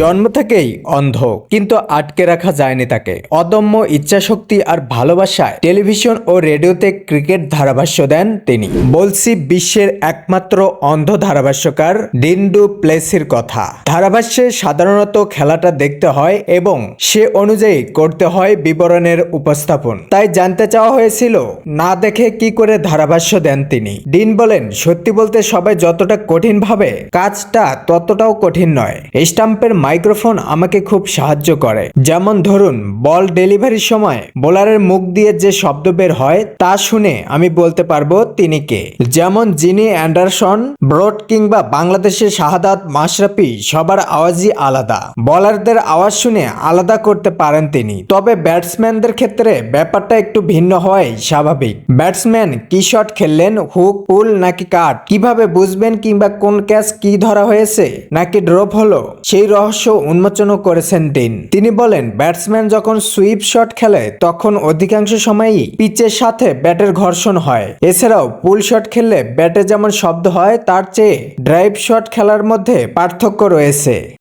জন্ম থেকেই অন্ধ, কিন্তু আটকে রাখা যায়নি তাকে। অদম্য ইচ্ছাশক্তি আর ভালোবাসায় টেলিভিশন ও রেডিওতে ক্রিকেট ধারাভাষ্য দেন তিনি। বলছি বিশ্বের একমাত্র অন্ধ ধারাভাষ্যকার ডিন্ডু প্লেসির কথা। ধারাভাষ্যে সাধারণত খেলাটা দেখতে হয় এবং সে অনুযায়ী করতে হয় বিবরণের উপস্থাপন। তাই জানতে চাওয়া হয়েছিল, না দেখে কি করে ধারাভাষ্য দেন তিনি। ডিন বলেন, সত্যি বলতে সবাই যতটা কঠিন ভাবে কাজটা ততটাও কঠিন নয়। স্টাম্পের মাইক্রোফোন আমাকে খুব সাহায্য করে। যেমন ধরুন, বল ডেলিভারির সময় বোলারের মুখ দিয়ে যে শব্দ বের হয়, তা শুনে আমি বলতে পারব তিনি কে। যেমন জিনি অ্যান্ডারসন, ব্রড কিংবা বাংলাদেশের শাহাদাত মাশরাফি সবার আওয়াজই আলাদা। বলারদের আওয়াজ শুনে আলাদা করতে পারেন তিনি। তবে ব্যাটসম্যানদের ক্ষেত্রে ব্যাপারটা একটু ভিন্ন হওয়াই স্বাভাবিক। ব্যাটসম্যান কি শট খেললেন, হুক, পুল নাকি কাট, কীভাবে বুঝবেন কিংবা কোন ক্যাচ কি ধরা হয়েছে, নাকি ড্রপ হলো, সেই রহস্য উন্মোচনও করেছেন ডিন তিনি বলেন, ব্যাটসম্যান যখন সুইপ শট খেলে, তখন অধিকাংশ সময়ই পিচের সাথে ব্যাটের ঘর্ষণ হয়। এছাড়াও, পুল শট খেললে ব্যাটে যেমন শব্দ হয়, তার চেয়ে ড্রাইভ শট খেলার মধ্যে পার্থক্য রয়েছে।